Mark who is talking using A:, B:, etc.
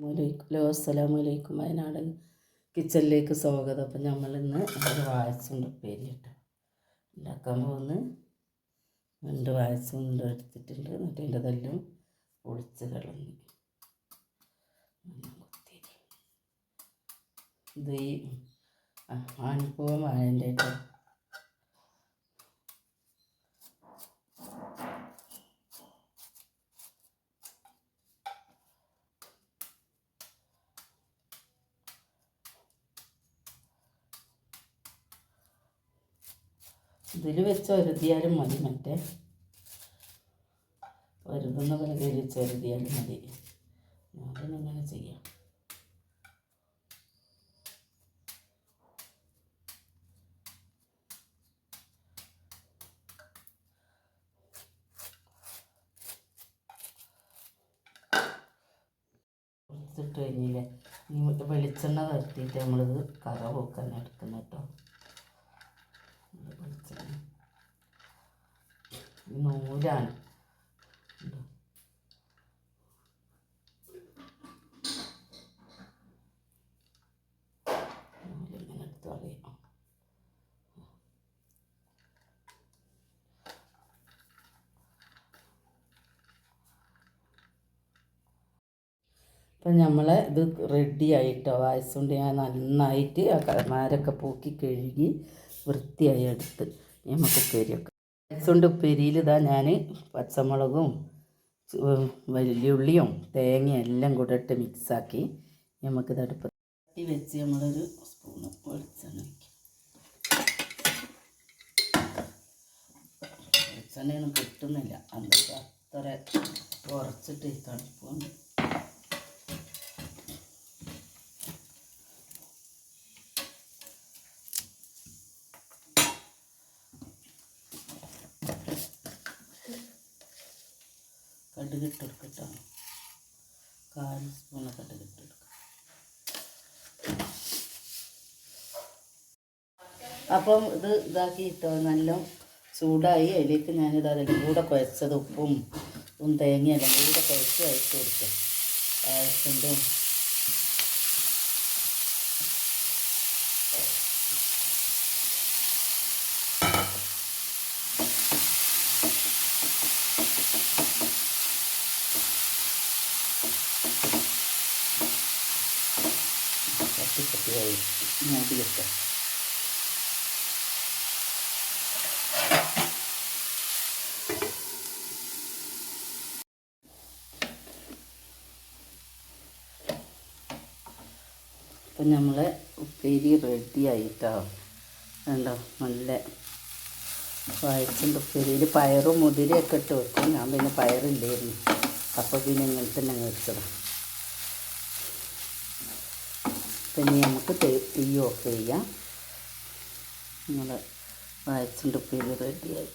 A: Hello അസ്സലാമു വലൈക്കും വയനാട് കിച്ചണിലേക്ക് സ്വാഗതം. അപ്പം നമ്മളിന്ന് ഒരു വായസുണ്ട് ഉപ്പേരി കേട്ടോ ഉണ്ടാക്കാൻ പോകുന്ന രണ്ട് വാഴച്ചുണ്ട് എടുത്തിട്ടുണ്ട്. എന്നിട്ട് എന്റെ തല്ലും പൊളിച്ച് കളഞ്ഞു. ഇത് ഈ ആണിപ്പൂവൻ വാഴന്റെ ഇതിൽ വെച്ച് ഒരുതിയാലും മതി മറ്റേ. വരുതുന്ന പോലെ വെച്ച് ഒരുതിയാലും മതി. അതിനെങ്ങനെ ചെയ്യാം. ഇട്ട് കഴിഞ്ഞില്ലേ? വെളിച്ചെണ്ണ നിർത്തിയിട്ട് നമ്മളിത് കറ പോക്കാൻ എടുക്കുന്ന കേട്ടോ ഇത് വെളിച്ചെണ്ണ ഇത് നൂലാണ്. അപ്പം നമ്മളെ ഇത് റെഡി ആയിട്ടോ? വയസ്സുകൊണ്ട് ഞാൻ നന്നായിട്ട് ആ കമാരൊക്കെ പൂക്കി കഴുകി വൃത്തിയായി എടുത്ത് നമുക്ക് ഉപ്പേരിയൊക്കെ വയസ്സുകൊണ്ട് ഉപ്പേരിയിൽ ഇതാ ഞാൻ പച്ചമുളകും വലിയ വലിയുള്ളിയും തേങ്ങയും എല്ലാം കൂടെ ഇട്ട് മിക്സാക്കി നമുക്ക് അടുപ്പ് തട്ടി വെച്ച് നമ്മളൊരു സ്പൂൺ വെളിച്ചെണ്ണ വയ്ക്കും വെളിച്ചെണ്ണയൊന്നും കിട്ടുന്നില്ല. അന്നത്തെ അത്ര കുറച്ചിട്ട് തണുപ്പുണ്ട് കടുക് ഇട്ട് കാൽ സ്പൂൺ കടുക് കൊടുക്കാം അപ്പം ഇത് ഇതാക്കി ഇട്ടോ നല്ല ചൂടായി. അതിലേക്ക് ഞാനിത് അതെല്ലാം കൂടെ കുഴച്ചത് ഉപ്പും ഉപ്പും തേങ്ങയെല്ലാം കൂടെ കുഴച്ച് അയച്ചു കൊടുക്കാം പായസണ്ടും തട്ടി തട്ടി കഴി മൂടി വെക്കാം അപ്പം നമ്മൾ ഉപ്പേരി റെഡി ആയിട്ടോ? കണ്ടോ? നല്ല വയച്ചിന്റെ ഉപ്പേരിയിൽ പയറും മുതിരയൊക്കെ ഇട്ട് വെക്കും. ഞാൻ പിന്നെ പയറില്ലായിരുന്നു. അപ്പോൾ പിന്നെ ഇങ്ങനെ തന്നെ വെച്ചതാണ് പിന്നെ നമുക്ക് തീ- ഓഫ് ചെയ്യാം. നമ്മൾ വയച്ചിന്റെ ഉപ്പേരി റെഡിയായി